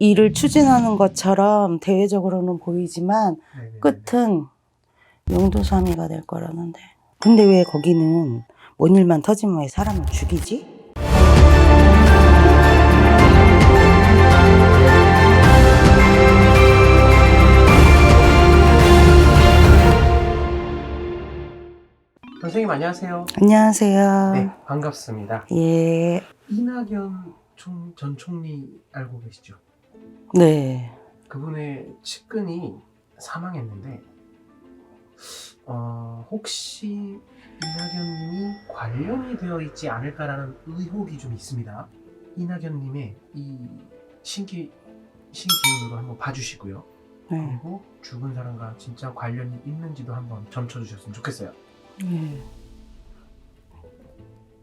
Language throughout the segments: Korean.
일을 추진하는 것처럼 대외적으로는 보이지만 네네네. 끝은 용도삼이가 될 거라는데. 근데 왜 거기는 뭔 일만 터지면 왜 사람을 죽이지? 선생님 안녕하세요. 안녕하세요. 네, 반갑습니다. 예. 이낙연 총, 전 총리 알고 계시죠? 네. 그분의 측근이 사망했는데 어, 혹시 이낙연님이 관련이 되어 있지 않을까라는 의혹이 좀 있습니다. 이낙연님의 이 신기 신기운으로 한번 봐주시고요. 네. 그리고 죽은 사람과 진짜 관련이 있는지도 한번 점쳐주셨으면 좋겠어요. 네.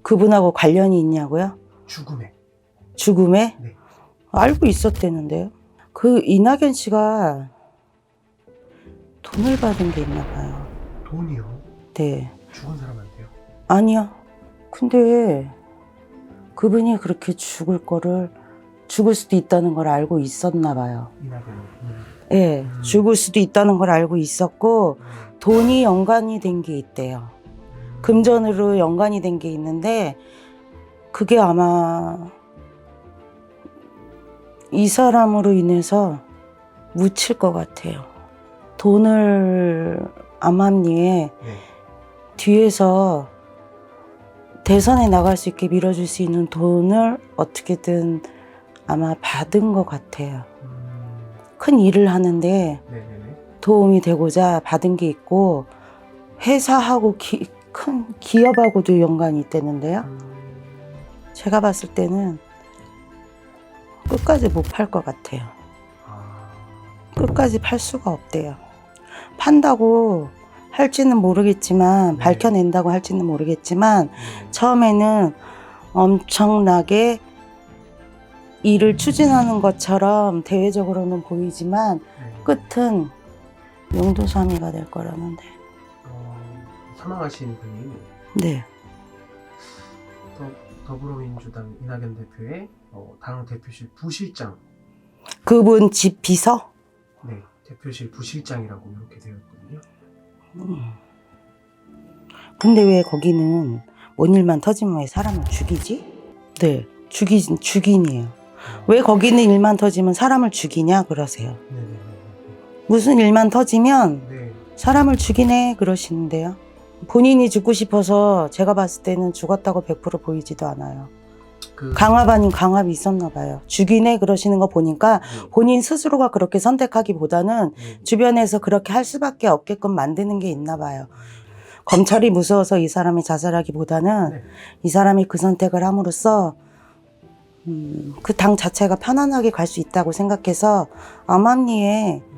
그분하고 관련이 있냐고요? 죽음에. 죽음에? 네. 알고 있었대는데요. 그 이낙연 씨가 돈을 받은 게 있나 봐요. 돈이요. 네. 죽은 사람한테요. 아니요. 근데 그분이 그렇게 죽을 거를 죽을 수도 있다는 걸 알고 있었나 봐요. 이낙연이. 음. 예. 음. 죽을 수도 있다는 걸 알고 있었고 음. 돈이 연관이 된 게 있대요. 금전으로 연관이 된 게 있는데 그게 아마 이 사람으로 인해서 묻힐 것 같아요. 돈을 암암리에 네. 뒤에서 대선에 나갈 수 있게 밀어줄 수 있는 돈을 어떻게든 아마 받은 것 같아요. 음. 큰 일을 하는데 네네네. 도움이 되고자 받은 게 있고 회사하고 기- 큰 기업하고도 연관이 있다는데요. 음. 제가 봤을 때는 끝까지 못 팔 것 같아요. 아. 끝까지 팔 수가 없대요. 판다고 할지는 모르겠지만 네. 밝혀낸다고 할지는 모르겠지만 네. 처음에는 엄청나게 일을 추진하는 것처럼 대외적으로는 보이지만 네. 끝은 용도삼이가 될 거라는데. 어, 사망하신 분이 네. 더, 더불어민주당 이낙연 대표의 어, 당 대표실 부실장, 그분 집 비서? 네, 대표실 부실장이라고 이렇게 되어 있거든요. 음. 근데 왜 거기는 뭔 일만 터지면 왜 사람을 죽이지? 네. 죽이, 죽인이에요. 어, 왜 거기는 일만 터지면 사람을 죽이냐 그러세요. 네네네. 무슨 일만 터지면 네. 사람을 죽이네 그러시는데요. 본인이 죽고 싶어서 제가 봤을 때는 죽었다고 100% 보이지도 않아요. 그 강압 아닌 강압이 있었나 봐요. 죽이네 그러시는 거 보니까 네, 본인 스스로가 그렇게 선택하기보다는 네. 주변에서 그렇게 할 수밖에 없게끔 만드는 게 있나 봐요. 검찰이 무서워서 이 사람이 자살하기보다는 네. 이 사람이 그 선택을 함으로써 음, 그 당 자체가 편안하게 갈 수 있다고 생각해서 암암리에 음,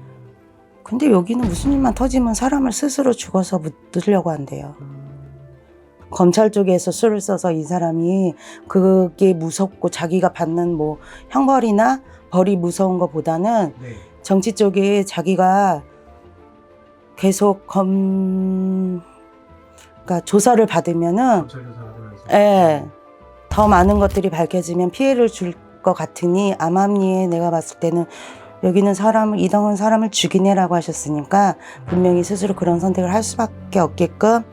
근데 여기는 무슨 일만 터지면 사람을 스스로 죽어서 묻으려고 한대요. 음, 검찰 쪽에서 수를 써서 이 사람이 그게 무섭고 자기가 받는 뭐 형벌이나 벌이 무서운 것보다는 네. 정치 쪽에 자기가 계속 검, 그러니까 조사를 받으면은. 예, 더 많은 것들이 밝혀지면 피해를 줄 것 같으니 암암리에 내가 봤을 때는 여기는 사람을 이당은 사람을 죽이네라고 하셨으니까 분명히 스스로 그런 선택을 할 수밖에 없게끔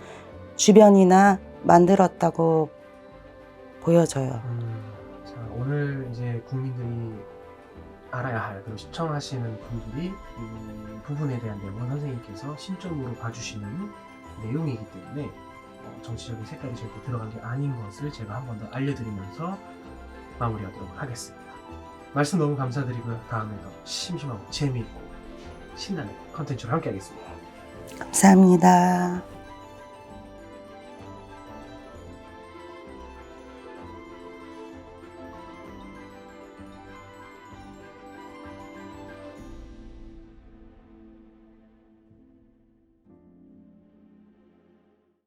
주변이나 만들었다고 보여져요. 음, 자, 오늘 이제 국민들이 알아야 할 그리고 시청하시는 분들이 이 부분에 대한 내용은 선생님께서 신점으로 봐주시는 내용이기 때문에 어, 정치적인 색깔이 절대 들어간 게 아닌 것을 제가 한 번 더 알려드리면서 마무리하도록 하겠습니다. 말씀 너무 감사드리고요. 다음에 더 심심하고 재미있고 신나는 컨텐츠로 함께 하겠습니다. 감사합니다.